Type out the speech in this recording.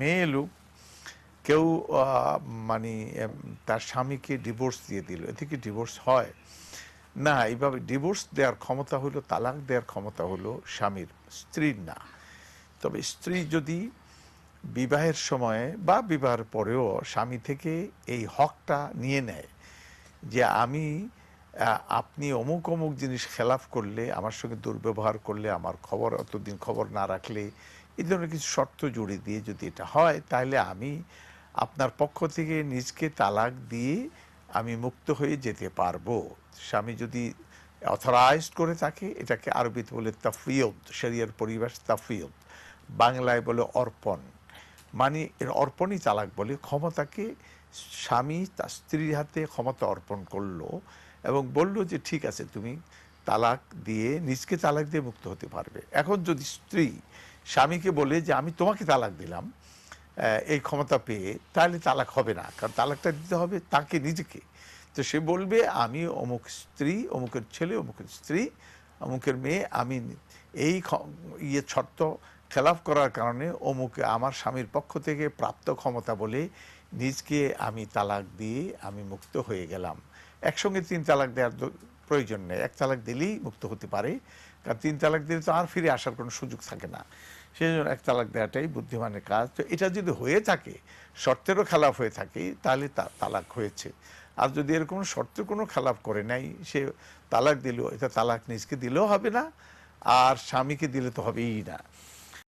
মেয়ে লোক কেউ মানে তার স্বামীকে ডিভোর্স দিয়ে দিল। এ থেকে ডিভোর্স হয়? না, এইভাবে ডিভোর্স দেওয়ার ক্ষমতা হলো তালাক দেওয়ার ক্ষমতা হলো স্বামীর, স্ত্রীর না। তবে স্ত্রী যদি বিবাহের সময়ে বা বিবাহের পরেও স্বামী থেকে এই হকটা নিয়ে নেয় যে আমি আপনি অমুক অমুক জিনিস খেলাফ করলে, আমার সঙ্গে দুর্ব্যবহার করলে, আমার খবর, অতদিন খবর না রাখলে এই ধরনের কিছু শর্ত জুড়ে দিয়ে যদি এটা হয়, তাহলে আমি আপনার পক্ষ থেকে নিজকে তালাক দিয়ে আমি মুক্ত হয়ে যেতে পারব। স্বামী যদি অথরাইজড করে থাকে, এটাকে আরবিতে বলে তাফিয়ত শরিয়ার পরিবেশ তাফিয়ত বাংলায় বলে অর্পণ। মানে এর অর্পণই তালাক বলে, ক্ষমতাকে স্বামী তার স্ত্রীর হাতে ক্ষমতা অর্পণ করল এবং বলল যে, ঠিক আছে, তুমি তালাক দিয়ে, নিজকে তালাক দিয়ে মুক্ত হতে পারবে। এখন যদি স্ত্রী স্বামীকে বলে যে, আমি তোমাকে তালাক দিলাম এই ক্ষমতা পেয়ে, তাহলে তালাক হবে না, কারণ তালাকটা দিতে হবে তাকে, নিজেকে। তো সে বলবে, আমি অমুক স্ত্রী, অমুকের ছেলে, অমুকের স্ত্রী, অমুকের মেয়ে, আমি এই ইয়ে শর্ত খেলাফ করার কারণে অমুকে আমার স্বামীর পক্ষ থেকে প্রাপ্ত ক্ষমতা বলে নিজকে আমি তালাক দিয়ে আমি মুক্ত হয়ে গেলাম। একসঙ্গে তিন তালাক দেওয়ার প্রয়োজন নেই। এক তালাক দিলেই মুক্ত হতে পারে। কারণ তিন তালাক দিলে তো আর ফিরে আসার কোনো সুযোগ থাকে না। সেই জন্য এক তালাক দেওয়াটাই বুদ্ধিমানের কাজ। তো এটা যদি হয়ে থাকে, শর্তেরও খেলাফ হয়ে থাকে, তাহলে তালাক হয়েছে। আর যদি এরকম শর্তের কোনো খেলাফ করে নাই, সে তালাক দিল, এটা তালাক নিজকে দিলেও হবে না, আর স্বামীকে দিলে তো হবেই না।